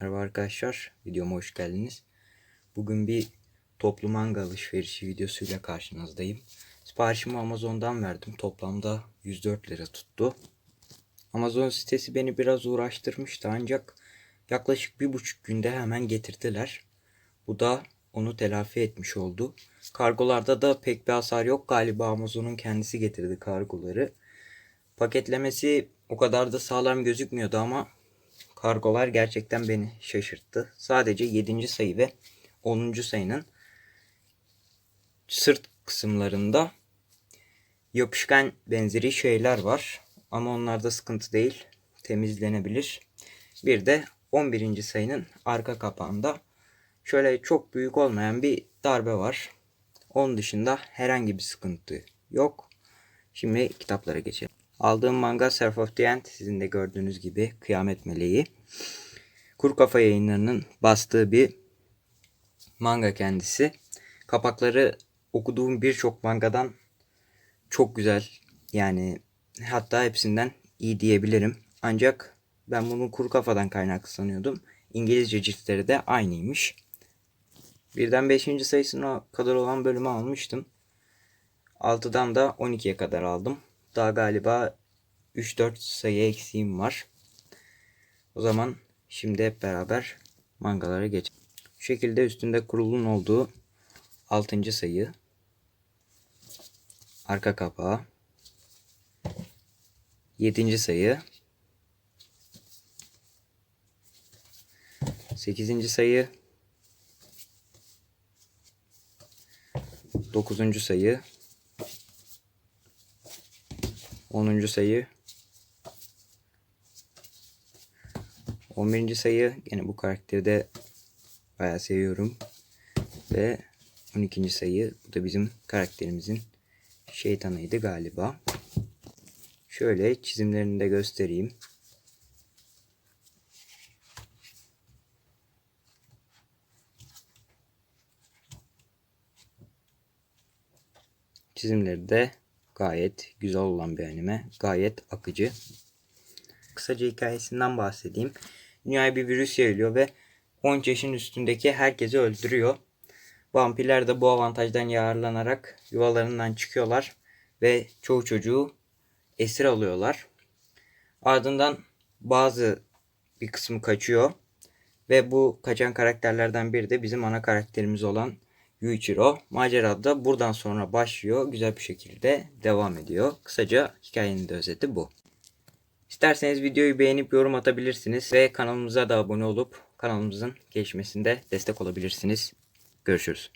Merhaba arkadaşlar, videoma hoş geldiniz. Bugün bir toplu manga alışverişi videosuyla karşınızdayım. Siparişimi Amazon'dan verdim. Toplamda 104 lira tuttu. Amazon sitesi beni biraz uğraştırmıştı ancak yaklaşık bir buçuk günde hemen getirdiler. Bu da onu telafi etmiş oldu. Kargolarda da pek bir hasar yok. Galiba Amazon'un kendisi getirdi kargoları. Paketlemesi o kadar da sağlam gözükmüyordu ama kargolar gerçekten beni şaşırttı. Sadece 7. sayı ve 10. sayının sırt kısımlarında yapışkan benzeri şeyler var. Ama onlarda sıkıntı değil. Temizlenebilir. Bir de 11. sayının arka kapağında şöyle çok büyük olmayan bir darbe var. Onun dışında herhangi bir sıkıntı yok. Şimdi kitaplara geçelim. Aldığım manga Surf of the End sizin de gördüğünüz gibi Kıyamet Meleği. Kuru Kafa yayınlarının bastığı bir manga kendisi. Kapakları okuduğum birçok mangadan çok güzel. Yani hatta hepsinden iyi diyebilirim. Ancak ben bunu Kuru Kafa'dan kaynaklı sanıyordum. İngilizce ciltleri de aynıymış. Birden 5. sayısına kadar olan bölümü almıştım. 6'dan da 12'ye kadar aldım. Daha galiba 3-4 sayı eksiğim var. O zaman şimdi hep beraber mangalara geçelim. Şu şekilde üstünde kurulun olduğu 6. sayı. Arka kapağı. 7. sayı. 8. sayı. 9. sayı. 10. sayı 11. sayı yine bu karakteri de bayağı seviyorum ve 12. sayı bu da bizim karakterimizin şeytanıydı galiba. Şöyle çizimlerini de göstereyim. Çizimleri de gayet güzel olan bir anime. Gayet akıcı. Kısaca hikayesinden bahsedeyim. Dünyaya bir virüs yayılıyor ve 13 yaşın üstündeki herkesi öldürüyor. Vampirler de bu avantajdan yararlanarak yuvalarından çıkıyorlar ve çoğu çocuğu esir alıyorlar. Ardından bazı bir kısmı kaçıyor ve bu kaçan karakterlerden biri de bizim ana karakterimiz olan Yuichiro. Macera da buradan sonra başlıyor. Güzel bir şekilde devam ediyor. Kısaca hikayenin de özeti bu. İsterseniz videoyu beğenip yorum atabilirsiniz ve kanalımıza da abone olup kanalımızın gelişmesinde destek olabilirsiniz. Görüşürüz.